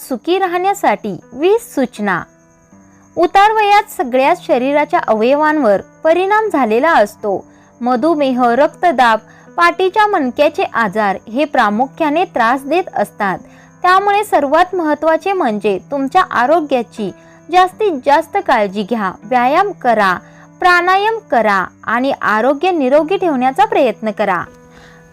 सुखी राहण्यासाठी वीस सूचना. उतार वयात सगळ्याच शरीराच्या अवयवांवर परिणाम झालेला असतो. मधुमेह रक्तदाब पाठीच्या मणक्याचे आजार हे प्रामुख्याने त्रास देत असतात. त्यामुळे सर्वात महत्त्वाचे म्हणजे तुमच्या आरोग्याची जास्तीत जास्त काळजी घ्या व्यायाम करा प्राणायाम करा आणि आरोग्य निरोगी ठेवण्याचा प्रयत्न करा.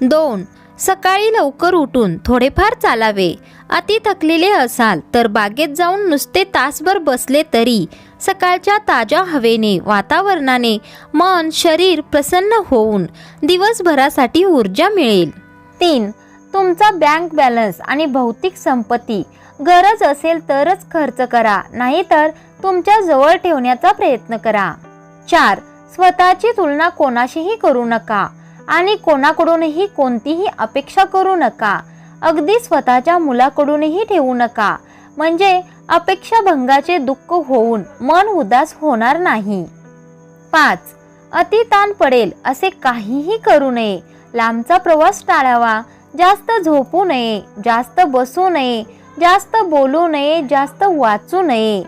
दोन सकाळी लवकर उठून थोडेफार चालावे. अति थकलेले असाल तर बागेत जाऊन नुसते तासभर बसले तरी सकाळच्या ताज्या हवेने वातावरणाने मन शरीर प्रसन्न होऊन दिवसभरासाठी ऊर्जा मिळेल. तीन तुमचा बँक बॅलन्स आणि भौतिक संपत्ती. गरज असेल तरच खर्च करा नाहीतर तुमच्या जवळ ठेवण्याचा प्रयत्न करा. चार स्वतःची तुलना कोणाशीही करू नका. आणि कोणाकडूनही कोणतीही अपेक्षा करू नका. अगदी स्वतःच्या मुलाकडूनही ठेवू नका. म्हणजे अपेक्षा भंगाचे दुःख होऊन मन उदास होणार नाही. पाच अति ताण पडेल असे काहीही करू नये. लांबचा प्रवास टाळावा. जास्त झोपू नये जास्त बसू नये जास्त बोलू नये जास्त वाचू नये.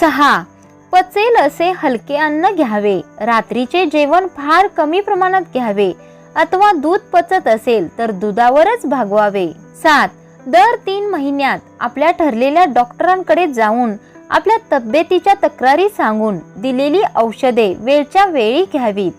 सहा पचेल असे हलके अन्न घ्यावे. रात्रीचे जेवण फार कमी प्रमाणात घ्यावे. अथवा दूध पचत असेल तर दुधावरच भागवावे. सात दर तीन महिन्यात आपल्या ठरलेल्या डॉक्टरांकडे जाऊन आपल्या तब्येतीच्या तक्रारी सांगून दिलेली औषधे वेळच्या वेळी घ्यावीत.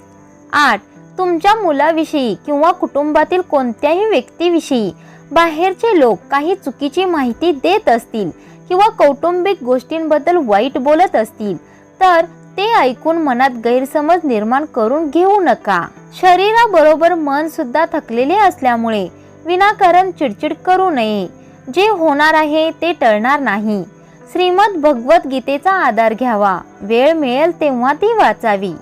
आठ तुमच्या मुलाविषयी किंवा कुटुंबातील कोणत्याही व्यक्तीविषयी बाहेरचे लोक काही चुकीची माहिती देत असतील किंवा कौटुंबिक गोष्टींबद्दल वाईट बोलत असतील तर ते ऐकून मनात गैरसमज निर्माण करून घेऊ नका. शरीराबरोबर मन सुद्धा थकलेले असल्यामुळे विनाकारण चिडचिड करू नये. जे होणार आहे ते टळणार नाही. श्रीमद भगवत गीतेचा आधार घ्यावा. वेळ मिळेल तेव्हा ती वाचावी.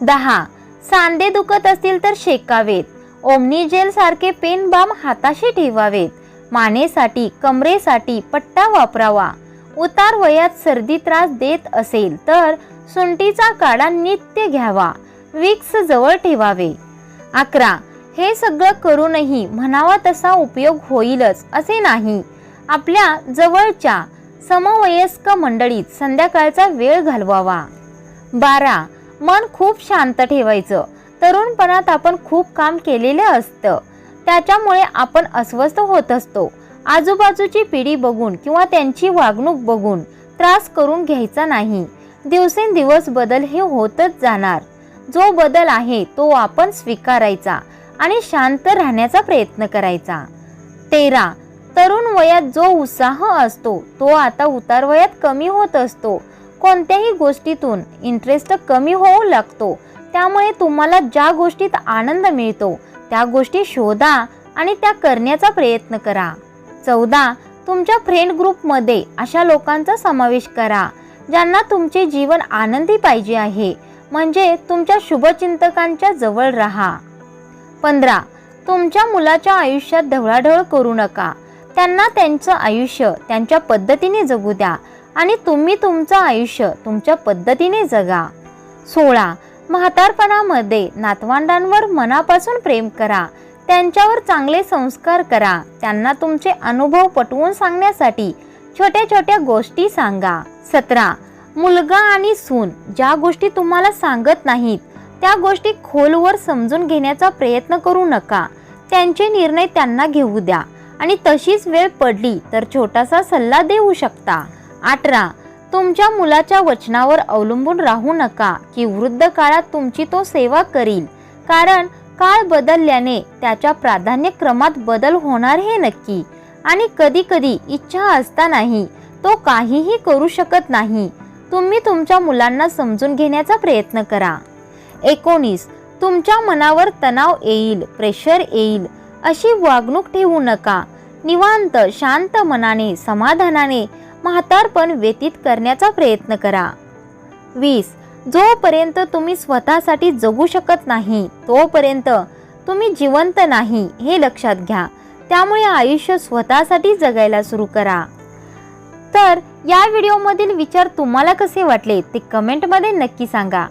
दहा. सांधे दुखत असतील तर शेकावेत. ओमनी जेल सारखे पेन बाम हाताशी ठेवावेत. मानेसाठी कमरेसाठी पट्टा वापरावा. उतार वयात सर्दी त्रास देत असेल तर सुंटीचा काढा नित्य घ्यावा. विक्स जवळ ठेवावे. अकरा हे सगळं करूनही म्हणावा तसा उपयोग होईलच असे नाही. आपल्या जवळच्या समवयस्क मंडळीत संध्याकाळचा वेळ घालवावा. बारा मन खूप शांत ठेवायचं. तरुणपणात आपण खूप काम केलेलं असतं. त्याच्यामुळे आपण अस्वस्थ होत असतो. आजूबाजूची पिढी बघून किंवा त्यांची वागणूक बघून त्रास करून घ्यायचा नाही. दिवसेंदिवस बदल हे होतच जाणार. जो बदल आहे तो आपण स्वीकारायचा आणि शांत राहण्याचा प्रयत्न करायचा. तेरा. तरुण वयात जो उत्साह असतो तो आता उतार वयात कमी होत असतो. कोणत्याही गोष्टीतून इंटरेस्ट कमी होऊ लागतो. त्यामुळे तुम्हाला ज्या गोष्टीत आनंद मिळतो त्या गोष्टी शोधा आणि त्या करण्याचा प्रयत्न करा. चौदा तुमच्या फ्रेंड ग्रुपमध्ये अशा लोकांचा समावेश करा ज्यांना तुमचे जीवन आनंदी पाहिजे आहे. म्हणजे तुमच्या शुभचिंतकांच्या जवळ राहा. पंधरा तुमच्या मुलाच्या आयुष्यात ढवळाढवळ करू नका. त्यांना त्यांचं आयुष्य त्यांच्या पद्धतीने जगू द्या आणि तुम्ही तुमचं आयुष्य तुमच्या पद्धतीने जगा. सोळा म्हातारपणामध्ये नातवंडांवर मनापासून प्रेम करा. त्यांच्यावर चांगले संस्कार करा. त्यांना तुमचे अनुभव पटवून सांगण्यासाठी छोट्या छोट्या गोष्टी सांगा. सतरा. मुलगा आणि सून ज्या गोष्टी तुम्हाला सांगत नाहीत त्या गोष्टी खोलवर समजून घेण्याचा प्रयत्न करू नका. त्यांचे निर्णय त्यांना घेऊ द्या. आणि तशीच वेळ पडली तर छोटासा सल्ला देऊ शकता. अठरा. तुमच्या मुलाच्या वचनावर अवलंबून राहू नका की वृद्ध काळात तुमची तो सेवा करील. कारण काळ बदलल्याने त्याच्या प्राधान्यक्रमात बदल होणार हे नक्की. आणि कधी कधी इच्छा असतानाही तो काहीही करू शकत नाही. तुम्ही तुमच्या मुलांना समजून घेण्याचा प्रयत्न करा. एकोणीस. तुमच्या मनावर तणाव येईल प्रेशर येईल अशी वागणूक ठेवू नका. निवांत शांत मनाने समाधानाने म्हातारपण व्यतीत करण्याचा प्रयत्न करा. वीस. जोपर्यंत तुम्ही स्वतःसाठी जगू शकत नाही तोपर्यंत तुम्ही जिवंत नाही हे लक्षात घ्या. त्यामुळे आयुष्य स्वतःसाठी जगायला सुरू करा. तर या व्हिडिओमधील विचार तुम्हाला कसे वाटले ते कमेंटमध्ये नक्की सांगा.